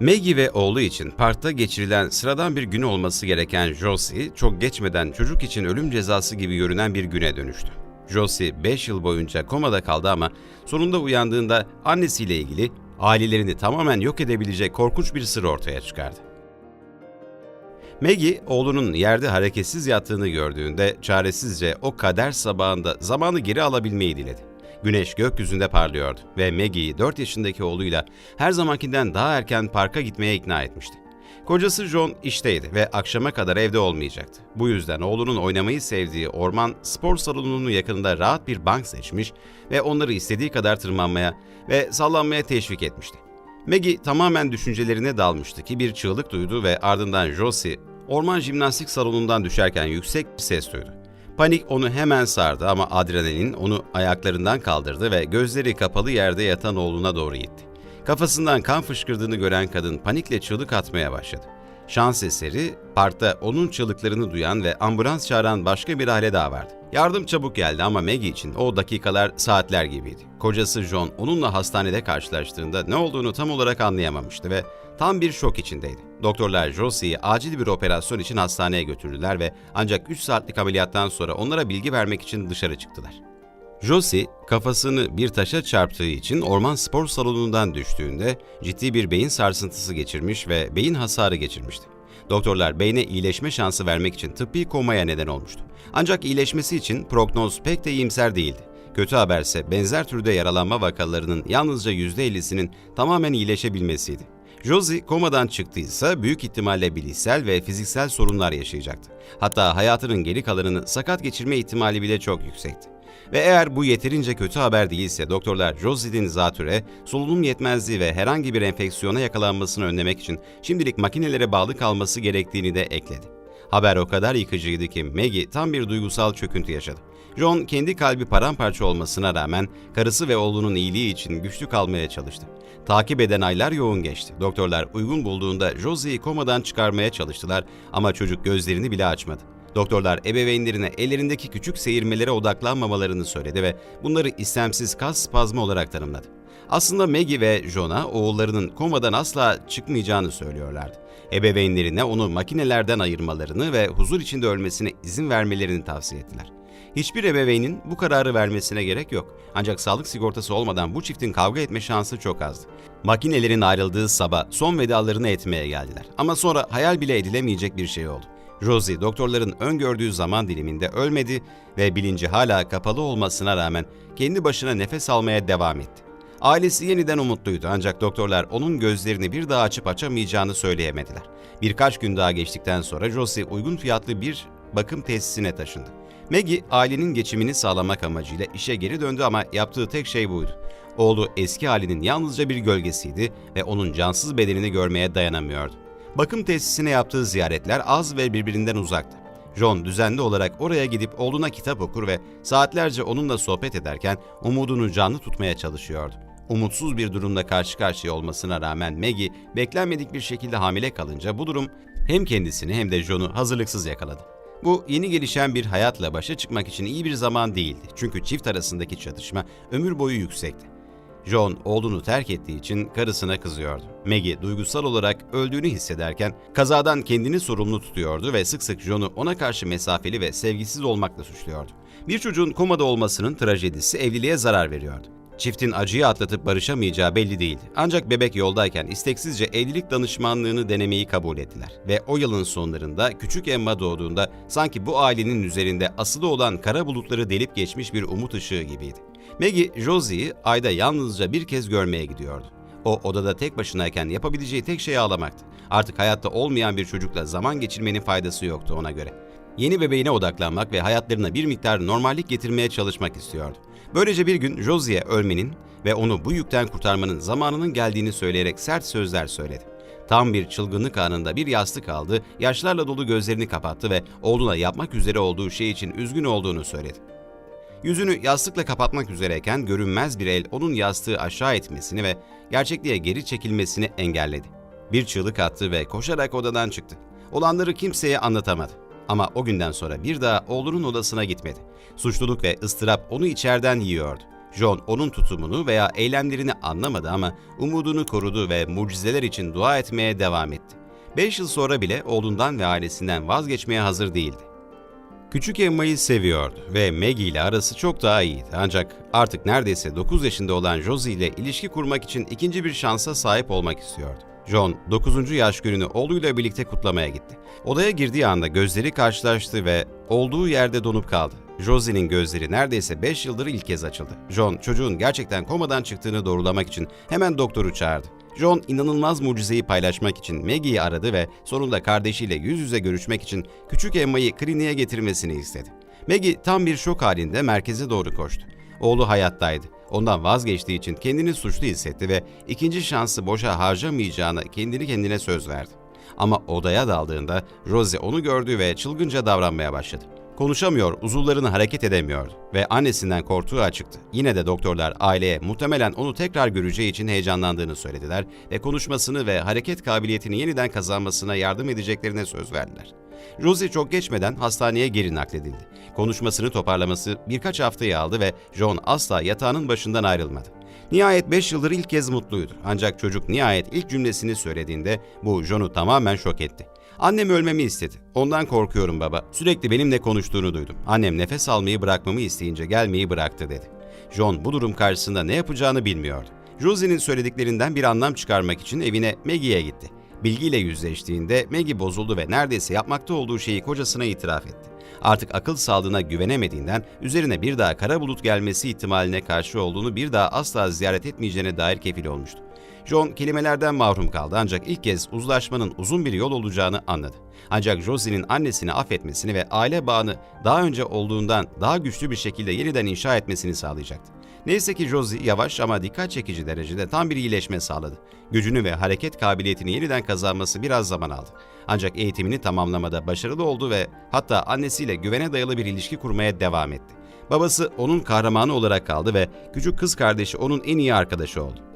Maggie ve oğlu için parkta geçirilen sıradan bir gün olması gereken Josie, çok geçmeden çocuk için ölüm cezası gibi görünen bir güne dönüştü. Josie 5 yıl boyunca komada kaldı ama sonunda uyandığında annesiyle ilgili ailelerini tamamen yok edebilecek korkunç bir sır ortaya çıkardı. Maggie, oğlunun yerde hareketsiz yattığını gördüğünde çaresizce o kader sabahında zamanı geri alabilmeyi diledi. Güneş gökyüzünde parlıyordu ve Maggie'yi 4 yaşındaki oğluyla her zamankinden daha erken parka gitmeye ikna etmişti. Kocası John işteydi ve akşama kadar evde olmayacaktı. Bu yüzden oğlunun oynamayı sevdiği orman spor salonunun yakınında rahat bir bank seçmiş ve onları istediği kadar tırmanmaya ve sallanmaya teşvik etmişti. Maggie tamamen düşüncelerine dalmıştı ki bir çığlık duydu ve ardından Josie orman jimnastik salonundan düşerken yüksek bir ses duydu. Panik onu hemen sardı ama adrenalin onu ayaklarından kaldırdı ve gözleri kapalı yerde yatan oğluna doğru gitti. Kafasından kan fışkırdığını gören kadın panikle çığlık atmaya başladı. Şans eseri parkta onun çığlıklarını duyan ve ambulans çağıran başka bir aile daha vardı. Yardım çabuk geldi ama Maggie için o dakikalar saatler gibiydi. Kocası John onunla hastanede karşılaştığında ne olduğunu tam olarak anlayamamıştı ve tam bir şok içindeydi. Doktorlar Josie'yi acil bir operasyon için hastaneye götürdüler ve ancak 3 saatlik ameliyattan sonra onlara bilgi vermek için dışarı çıktılar. Josie kafasını bir taşa çarptığı için orman spor salonundan düştüğünde ciddi bir beyin sarsıntısı geçirmiş ve beyin hasarı geçirmişti. Doktorlar beyne iyileşme şansı vermek için tıbbi komaya neden olmuştu. Ancak iyileşmesi için prognoz pek de iyimser değildi. Kötü haberse benzer türde yaralanma vakalarının yalnızca %50'sinin tamamen iyileşebilmesiydi. Josie komadan çıktıysa büyük ihtimalle bilişsel ve fiziksel sorunlar yaşayacaktı. Hatta hayatının geri kalanını sakat geçirme ihtimali bile çok yüksekti. Ve eğer bu yeterince kötü haber değilse doktorlar Josie'nin zatüre, solunum yetmezliği ve herhangi bir enfeksiyona yakalanmasını önlemek için şimdilik makinelere bağlı kalması gerektiğini de ekledi. Haber o kadar yıkıcıydı ki Maggie tam bir duygusal çöküntü yaşadı. John kendi kalbi paramparça olmasına rağmen karısı ve oğlunun iyiliği için güçlü kalmaya çalıştı. Takip eden aylar yoğun geçti. Doktorlar uygun bulduğunda Josie'yi komadan çıkarmaya çalıştılar ama çocuk gözlerini bile açmadı. Doktorlar ebeveynlerine ellerindeki küçük seyirmelere odaklanmamalarını söyledi ve bunları istemsiz kas spazmı olarak tanımladı. Aslında Maggie ve John'a oğullarının komadan asla çıkmayacağını söylüyorlardı. Ebeveynlerine onu makinelerden ayırmalarını ve huzur içinde ölmesine izin vermelerini tavsiye ettiler. Hiçbir ebeveynin bu kararı vermesine gerek yok. Ancak sağlık sigortası olmadan bu çiftin kavga etme şansı çok azdı. Makinelerin ayrıldığı sabah son vedalarını etmeye geldiler. Ama sonra hayal bile edilemeyecek bir şey oldu. Rosie doktorların öngördüğü zaman diliminde ölmedi ve bilinci hala kapalı olmasına rağmen kendi başına nefes almaya devam etti. Ailesi yeniden umutluydu ancak doktorlar onun gözlerini bir daha açıp açamayacağını söyleyemediler. Birkaç gün daha geçtikten sonra Rosie uygun fiyatlı bir bakım tesisine taşındı. Maggie ailenin geçimini sağlamak amacıyla işe geri döndü ama yaptığı tek şey buydu. Oğlu eski halinin yalnızca bir gölgesiydi ve onun cansız bedenini görmeye dayanamıyordu. Bakım tesisine yaptığı ziyaretler az ve birbirinden uzaktı. John düzenli olarak oraya gidip oğluna kitap okur ve saatlerce onunla sohbet ederken umudunu canlı tutmaya çalışıyordu. Umutsuz bir durumla karşı karşıya olmasına rağmen Maggie beklenmedik bir şekilde hamile kalınca bu durum hem kendisini hem de John'u hazırlıksız yakaladı. Bu yeni gelişen bir hayatla başa çıkmak için iyi bir zaman değildi. Çünkü çift arasındaki çatışma ömür boyu yüksekti. John oğlunu terk ettiği için karısına kızıyordu. Maggie duygusal olarak öldüğünü hissederken kazadan kendini sorumlu tutuyordu ve sık sık John'u ona karşı mesafeli ve sevgisiz olmakla suçluyordu. Bir çocuğun komada olmasının trajedisi evliliğe zarar veriyordu. Çiftin acıyı atlatıp barışamayacağı belli değildi. Ancak bebek yoldayken isteksizce evlilik danışmanlığını denemeyi kabul ettiler. Ve o yılın sonlarında küçük Emma doğduğunda sanki bu ailenin üzerinde asılı olan kara bulutları delip geçmiş bir umut ışığı gibiydi. Maggie, Josie'yi ayda yalnızca bir kez görmeye gidiyordu. O odada tek başınayken yapabileceği tek şey ağlamaktı. Artık hayatta olmayan bir çocukla zaman geçirmenin faydası yoktu ona göre. Yeni bebeğine odaklanmak ve hayatlarına bir miktar normallik getirmeye çalışmak istiyordu. Böylece bir gün Josie'ye ölmenin ve onu bu yükten kurtarmanın zamanının geldiğini söyleyerek sert sözler söyledi. Tam bir çılgınlık anında bir yastık aldı, yaşlarla dolu gözlerini kapattı ve oğluna yapmak üzere olduğu şey için üzgün olduğunu söyledi. Yüzünü yastıkla kapatmak üzereyken görünmez bir el onun yastığı aşağı etmesini ve gerçekliğe geri çekilmesini engelledi. Bir çığlık attı ve koşarak odadan çıktı. Olanları kimseye anlatamadı. Ama o günden sonra bir daha oğlunun odasına gitmedi. Suçluluk ve ıstırap onu içeriden yiyordu. John onun tutumunu veya eylemlerini anlamadı ama umudunu korudu ve mucizeler için dua etmeye devam etti. 5 yıl sonra bile oğlundan ve ailesinden vazgeçmeye hazır değildi. Küçük Emma'yı seviyordu ve Maggie ile arası çok daha iyiydi. Ancak artık neredeyse 9 yaşında olan Josie ile ilişki kurmak için ikinci bir şansa sahip olmak istiyordu. John 9. yaş gününü oğluyla birlikte kutlamaya gitti. Odaya girdiği anda gözleri karşılaştı ve olduğu yerde donup kaldı. Josie'nin gözleri neredeyse 5 yıldır ilk kez açıldı. John çocuğun gerçekten komadan çıktığını doğrulamak için hemen doktoru çağırdı. John inanılmaz mucizeyi paylaşmak için Maggie'yi aradı ve sonunda kardeşiyle yüz yüze görüşmek için küçük Emma'yı kliniğe getirmesini istedi. Maggie tam bir şok halinde merkeze doğru koştu. Oğlu hayattaydı. Ondan vazgeçtiği için kendini suçlu hissetti ve ikinci şansı boşa harcamayacağına kendini kendine söz verdi. Ama odaya daldığında Rosie onu gördü ve çılgınca davranmaya başladı. Konuşamıyor, uzuvlarını hareket edemiyordu ve annesinden korktuğu açıktı. Yine de doktorlar aileye muhtemelen onu tekrar göreceği için heyecanlandığını söylediler ve konuşmasını ve hareket kabiliyetini yeniden kazanmasına yardım edeceklerine söz verdiler. Rosie çok geçmeden hastaneye geri nakledildi. Konuşmasını toparlaması birkaç haftayı aldı ve John asla yatağının başından ayrılmadı. Nihayet 5 yıldır ilk kez mutluydu. Ancak çocuk nihayet ilk cümlesini söylediğinde bu John'u tamamen şok etti. Annem ölmemi istedi. Ondan korkuyorum baba. Sürekli benimle konuştuğunu duydum. Annem nefes almayı bırakmamı isteyince gelmeyi bıraktı dedi. John bu durum karşısında ne yapacağını bilmiyordu. Rosie'nin söylediklerinden bir anlam çıkarmak için evine Maggie'ye gitti. Bilgiyle yüzleştiğinde Maggie bozuldu ve neredeyse yapmakta olduğu şeyi kocasına itiraf etti. Artık akıl sağlığına güvenemediğinden üzerine bir daha kara bulut gelmesi ihtimaline karşı olduğunu bir daha asla ziyaret etmeyeceğine dair kefil olmuştu. John kelimelerden mahrum kaldı ancak ilk kez uzlaşmanın uzun bir yol olacağını anladı. Ancak Rosie'nin annesini affetmesini ve aile bağını daha önce olduğundan daha güçlü bir şekilde yeniden inşa etmesini sağlayacaktı. Neyse ki Josie yavaş ama dikkat çekici derecede tam bir iyileşme sağladı. Gücünü ve hareket kabiliyetini yeniden kazanması biraz zaman aldı. Ancak eğitimini tamamlamada başarılı oldu ve hatta annesiyle güvene dayalı bir ilişki kurmaya devam etti. Babası onun kahramanı olarak kaldı ve küçük kız kardeşi onun en iyi arkadaşı oldu.